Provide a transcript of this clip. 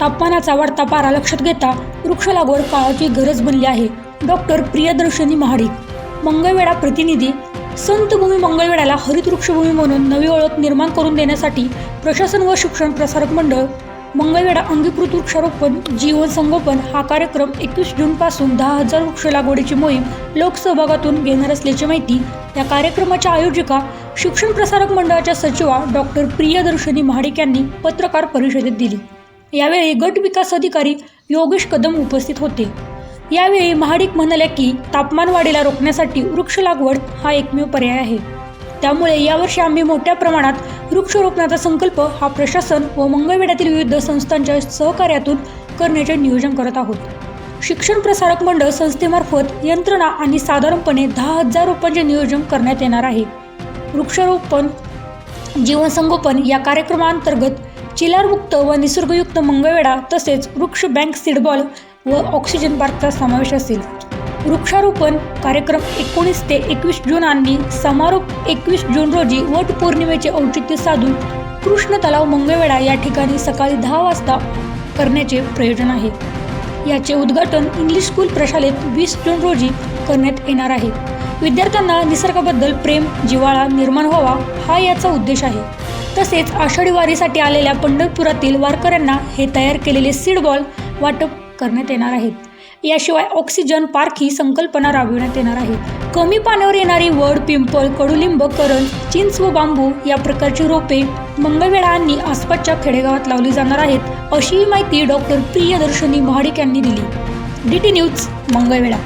तापमानाचा वाढता पारा लक्षात घेता वृक्ष लागवड काळाची गरज बनली आहे. डॉक्टर प्रियदर्शनी महाडिक मंगळवेळा प्रतिनिधी संतभूमी मंगळवेळाला हरित वृक्षभूमी म्हणून नवी ओळख निर्माण करून देण्यासाठी प्रशासन व शिक्षण प्रसारक मंडळ मंगळवेढा अंगीकृत वृक्षारोपण जीवन संगोपन हा कार्यक्रम एकवीस जूनपासून दहा हजार वृक्ष लागवडीची मोहीम लोकसहभागातून घेणार असल्याची माहिती या कार्यक्रमाच्या आयोजिका शिक्षण प्रसारक मंडळाच्या सचिवा डॉक्टर प्रियदर्शनी महाडिक यांनी पत्रकार परिषदेत दिली. यावेळी गट विकास अधिकारी योगेश कदम उपस्थित होते. यावेळी महाडिक म्हणाल्या की तापमान वाढीला रोखण्यासाठी वृक्ष लागवड हा एकमेव पर्याय आहे. त्यामुळे यावर्षी आम्ही मोठ्या प्रमाणात वृक्षरोपणाचा संकल्प हा प्रशासन व मंगळवेढ्यातील विविध संस्थांच्या सहकार्यातून करण्याचे नियोजन करत आहोत. शिक्षण प्रसारक मंडळ संस्थेमार्फत यंत्रणा आणि साधारणपणे दहा हजार रोपांचे नियोजन करण्यात येणार आहे. वृक्षारोपण जीवनसंगोपन या कार्यक्रमांतर्गत चिलारमुक्त व निसर्गयुक्त मंगळवेढा तसेच वृक्ष बँक सीडबॉल व ऑक्सिजन पार्कचा समावेश असेल. वृक्षारोपण कार्यक्रम एकोणीस ते एकवीस जून आणि समारोप एकवीस जून रोजी वट पौर्णिमेचे औचित्य साधून कृष्ण तलाव मंगळवेढा या ठिकाणी सकाळी दहा वाजता करण्याचे प्रयोजन आहे. याचे उद्घाटन इंग्लिश स्कूल प्रशालेत वीस जून रोजी करण्यात येणार आहे. विद्यार्थ्यांना निसर्गाबद्दल प्रेम जिव्हाळा निर्माण व्हावा हा याचा उद्देश आहे. तसेच आषाढी वारीसाठी आलेल्या पंढरपुरातील वारकऱ्यांना हे तयार केलेले सीड बॉल वाटप करण्यात येणार आहेत याशिवाय ऑक्सिजन पार्क ही संकल्पना राबविण्यात येणार आहे. कमी पाण्यावर येणारी वड पिंपळ कडुलिंब करण चिंच व बांबू या प्रकारची रोपे मंगळवेढा आणि आसपासच्या खेडेगावात लावली जाणार आहेत अशी माहिती डॉक्टर प्रियदर्शनी महाडिक यांनी दिली. D T news मंगळवेळा